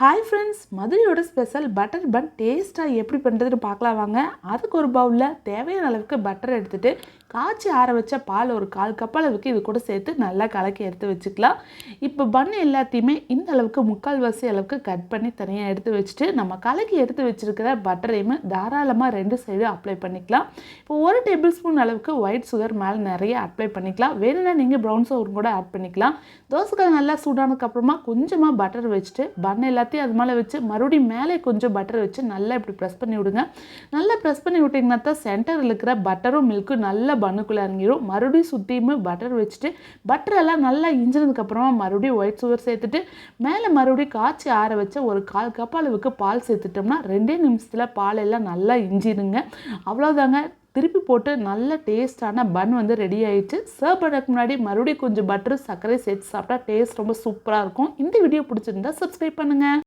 Hi friends மதுரையோட special butter bun டேஸ்ட்டாக எப்படி பண்ணுறதுன்னு பார்க்கலாம் வாங்க. அதுக்கு ஒரு பவுலில் தேவையான அளவுக்கு பட்டர் எடுத்துகிட்டு காய்ச்சி ஆற வச்ச பால் ஒரு கால் கப் அளவுக்கு இது கூட சேர்த்து நல்லா கலக்கி எடுத்து வச்சுக்கலாம். இப்போ பன் எல்லாத்தையுமே இந்த அளவுக்கு முக்கால் வாசி அளவுக்கு கட் பண்ணி தனியாக எடுத்து வச்சுட்டு நம்ம கலக்கி எடுத்து வச்சுருக்கிற பட்டரையுமே தாராளமாக ரெண்டு சைடு அப்ளை பண்ணிக்கலாம். இப்போ ஒரு டேபிள் ஸ்பூன் அளவுக்கு ஒயிட் சுகர் மேலே நிறைய அப்ளை பண்ணிக்கலாம். வேணும்னா நீங்கள் ப்ரௌன் சுகர் கூட ஆட் பண்ணிக்கலாம். தோசைக்கல் நல்லா சூடானதுக்கப்புறமா கொஞ்சமாக பட்டர் வச்சுட்டு பன் எல்லாத்தையும் அது மேலே வச்சு மறுபடியும் மேலே கொஞ்சம் பட்டர் வச்சு நல்லா இப்படி ப்ரெஸ் பண்ணி விடுங்க. நல்லா ப்ரெஸ் பண்ணி விட்டிங்கன்னா தான் சென்டரில் இருக்கிற பட்டரும் மில்க்கும் நல்லா பண்ணுக்குள்ளே இறங்கிடும் மறுபடியும் சுற்றியுமே பட்டர் வச்சுட்டு பட்டர் எல்லாம் நல்லா இஞ்சினதுக்கப்புறமா மறுபடியும் ஒயிட் சுகர் சேர்த்துட்டு மேலே மறுபடியும் காய்ச்சி ஆற வச்ச ஒரு கால் கப் அளவுக்கு பால் சேர்த்துட்டோம்னா ரெண்டே நிமிஷத்தில் பால் எல்லாம் நல்லா இஞ்சிடுங்க அவ்வளோதாங்க திருப்பி போட்டு நல்ல டேஸ்டான பன் வந்து ரெடி ஆகிடுச்சு சர்வ் பண்ணுறதுக்கு முன்னாடி மறுபடியும் கொஞ்சம் பட்டர் சர்க்கரை சேர்த்து சாப்பிட்டா டேஸ்ட் ரொம்ப சூப்பராக இருக்கும். இந்த வீடியோ பிடிச்சிருந்தா சப்ஸ்கிரைப் பண்ணுங்கள்